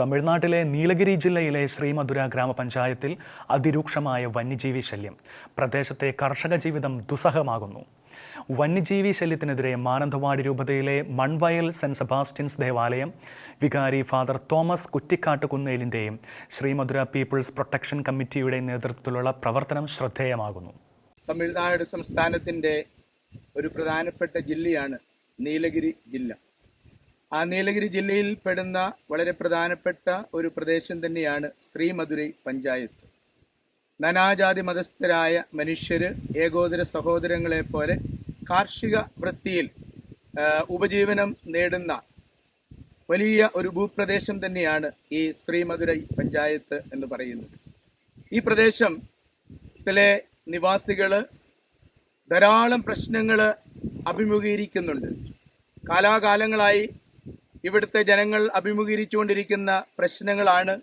തമിഴ്നാട്ടിലെ നീലഗിരി ജില്ലയിലെ ശ്രീമധുര ഗ്രാമപഞ്ചായത്തിൽ അതിരൂക്ഷമായ വന്യജീവി ശല്യം. പ്രദേശത്തെ കർഷക ജീവിതം ദുസ്സഹമാകുന്നു. വന്യജീവി ശല്യത്തിനെതിരെ മാനന്തവാടി രൂപതയിലെ മൺവയൽ സെന്റ് സെബാസ്റ്റ്യൻസ് ദേവാലയം വികാരി ഫാദർ തോമസ് കുറ്റിക്കാട്ട് കുന്നേലിന്റെയും ശ്രീമധുര പീപ്പിൾസ് പ്രൊട്ടക്ഷൻ കമ്മിറ്റിയുടെ നേതൃത്വത്തിലുള്ള പ്രവർത്തനം ശ്രദ്ധേയമാകുന്നു. തമിഴ്നാട് സംസ്ഥാനത്തിന്റെ ഒരു പ്രധാനപ്പെട്ട ജില്ലയാണ് നീലഗിരി ജില്ല. ആ നീലഗിരി ജില്ലയിൽ പെടുന്ന വളരെ പ്രധാനപ്പെട്ട ഒരു പ്രദേശം തന്നെയാണ് ശ്രീമധുരൈ പഞ്ചായത്ത്. നാനാജാതി മതസ്ഥരായ മനുഷ്യര് ഏകോദര സഹോദരങ്ങളെ പോലെ കാർഷിക വൃത്തിയിൽ ഉപജീവനം നേടുന്ന വലിയ ഒരു ഭൂപ്രദേശം തന്നെയാണ് ഈ ശ്രീമധുരൈ പഞ്ചായത്ത് എന്ന് പറയുന്നത്. ഈ പ്രദേശത്തിലെ നിവാസികൾ ധാരാളം പ്രശ്നങ്ങൾ അഭിമുഖീകരിക്കുന്നുണ്ട്. കാലാകാലങ്ങളായി ഇവിടുത്തെ ജനങ്ങൾ അഭിമുഖീകരിച്ചുകൊണ്ടിരിക്കുന്ന പ്രശ്നങ്ങളാണ്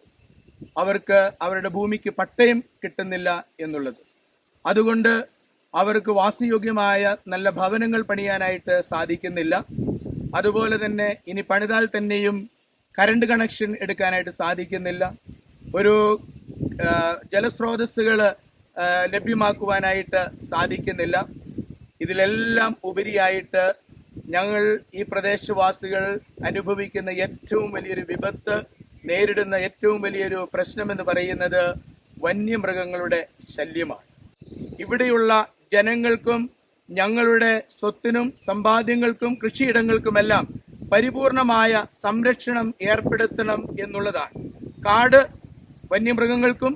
അവർക്ക് അവരുടെ ഭൂമിക്ക് പട്ടയം കിട്ടുന്നില്ല എന്നുള്ളത്. അതുകൊണ്ട് അവർക്ക് വാസയോഗ്യമായ നല്ല ഭവനങ്ങൾ പണിയാനായിട്ട് സാധിക്കുന്നില്ല. അതുപോലെ തന്നെ ഇനി പണിതാൽ തന്നെയും കറണ്ട് കണക്ഷൻ എടുക്കാനായിട്ട് സാധിക്കുന്നില്ല. ഒരു ജലസ്രോതസ്സുകൾ ലഭ്യമാക്കുവാനായിട്ട് സാധിക്കുന്നില്ല. ഇതിലെല്ലാം ഉപരിയായിട്ട് ഞങ്ങൾ ഈ പ്രദേശവാസികൾ അനുഭവിക്കുന്ന ഏറ്റവും വലിയൊരു വിപത്ത് നേരിടുന്ന ഏറ്റവും വലിയൊരു പ്രശ്നമെന്ന് പറയുന്നത് വന്യമൃഗങ്ങളുടെ ശല്യമാണ്. ഇവിടെയുള്ള ജനങ്ങൾക്കും ഞങ്ങളുടെ സ്വത്തിനും സമ്പാദ്യങ്ങൾക്കും കൃഷിയിടങ്ങൾക്കുമെല്ലാം പരിപൂർണമായ സംരക്ഷണം ഏർപ്പെടുത്തണം എന്നുള്ളതാണ്. കാട് വന്യമൃഗങ്ങൾക്കും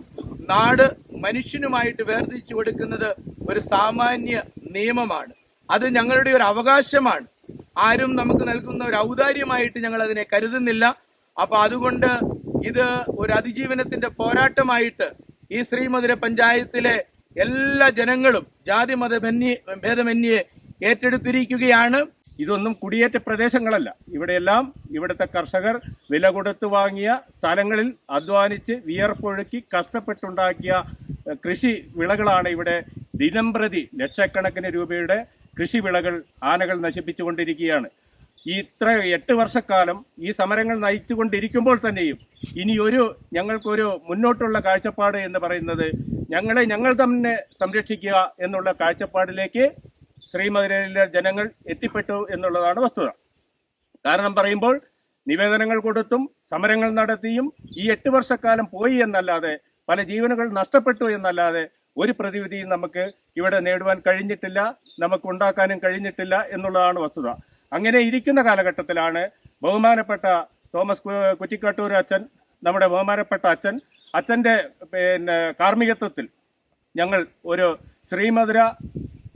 നാട് മനുഷ്യനുമായിട്ട് വേർതിരിച്ചു കൊടുക്കുന്നത് ഒരു സാമാന്യ നിയമമാണ്. അത് ഞങ്ങളുടെ ഒരു അവകാശമാണ്. ആരും നമുക്ക് നൽകുന്ന ഒരു ഔദാര്യമായിട്ട് ഞങ്ങൾ അതിനെ കരുതുന്നില്ല. അപ്പൊ അതുകൊണ്ട് ഇത് ഒരു അതിജീവനത്തിന്റെ പോരാട്ടമായിട്ട് ഈ ശ്രീമധുര പഞ്ചായത്തിലെ എല്ലാ ജനങ്ങളും ജാതി മത ഭേദമന്യെ ഭേദമന്യേ ഏറ്റെടുത്തിരിക്കുകയാണ്. ഇതൊന്നും കുടിയേറ്റ പ്രദേശങ്ങളല്ല. ഇവിടെയെല്ലാം ഇവിടുത്തെ കർഷകർ വില കൊടുത്തു വാങ്ങിയ സ്ഥലങ്ങളിൽ അധ്വാനിച്ച് വിയർപ്പൊഴുക്കി കഷ്ടപ്പെട്ടുണ്ടാക്കിയ കൃഷി വിളകളാണ് ഇവിടെ ദിനംപ്രതി ലക്ഷക്കണക്കിന് രൂപയുടെ കൃഷി വിളകൾ ആനകൾ നശിപ്പിച്ചുകൊണ്ടിരിക്കുകയാണ്. ഈ ഇത്ര എട്ട് വർഷക്കാലം ഈ സമരങ്ങൾ നയിച്ചുകൊണ്ടിരിക്കുമ്പോൾ തന്നെയും ഇനി ഒരു ഞങ്ങൾക്കൊരു മുന്നോട്ടുള്ള കാഴ്ചപ്പാട് എന്ന് പറയുന്നത് ഞങ്ങളെ ഞങ്ങൾ തന്നെ സംരക്ഷിക്കുക എന്നുള്ള കാഴ്ചപ്പാടിലേക്ക് ശ്രീമധുരയിലെ ജനങ്ങൾ എത്തിപ്പെട്ടു എന്നുള്ളതാണ് വസ്തുത. കാരണം പറയുമ്പോൾ നിവേദനങ്ങൾ കൊടുത്തും സമരങ്ങൾ നടത്തിയും ഈ എട്ട് വർഷക്കാലം പോയി എന്നല്ലാതെ പല ജീവനുകൾ നഷ്ടപ്പെട്ടു എന്നല്ലാതെ ഒരു പ്രതിവിധിയും നമുക്ക് ഇവിടെ നേടുവാൻ കഴിഞ്ഞിട്ടില്ല നമുക്ക് ഉണ്ടാക്കാനും കഴിഞ്ഞിട്ടില്ല എന്നുള്ളതാണ് വസ്തുത. അങ്ങനെ ഇരിക്കുന്ന കാലഘട്ടത്തിലാണ് ബഹുമാനപ്പെട്ട തോമസ് കുറ്റിക്കാട്ടൂർ അച്ഛൻ നമ്മുടെ ബഹുമാനപ്പെട്ട അച്ഛൻ അച്ഛന്റെ പിന്നെ കാർമ്മികത്വത്തിൽ ഞങ്ങൾ ഒരു ശ്രീമധുര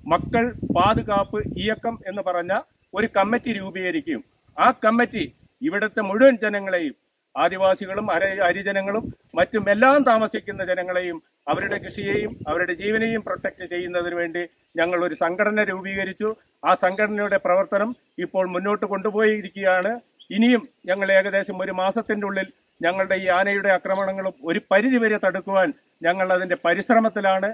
മക്കൾ പാതുകാപ്പ് ഇയക്കം എന്ന് പറഞ്ഞ ഒരു കമ്മിറ്റി രൂപീകരിക്കും ആ കമ്മിറ്റി ഇവിടുത്തെ മുഴുവൻ ജനങ്ങളെയും ആദിവാസികളും ഹരിജനങ്ങളും മറ്റും എല്ലാം താമസിക്കുന്ന ജനങ്ങളെയും അവരുടെ കൃഷിയെയും അവരുടെ ജീവനെയും പ്രൊട്ടക്ട് ചെയ്യുന്നതിന് വേണ്ടി ഞങ്ങൾ ഒരു സംഘടന രൂപീകരിച്ചു. ആ സംഘടനയുടെ പ്രവർത്തനം ഇപ്പോൾ മുന്നോട്ട് കൊണ്ടുപോയിരിക്കുകയാണ്. ഇനിയും ഞങ്ങൾ ഏകദേശം ഒരു മാസത്തിന്റെ ഉള്ളിൽ ഞങ്ങളുടെ ഈ ആനയുടെ ആക്രമണങ്ങളും ഒരു പരിധിവരെ തടുക്കുവാൻ ഞങ്ങൾ അതിന്റെ പരിശ്രമത്തിലാണ്.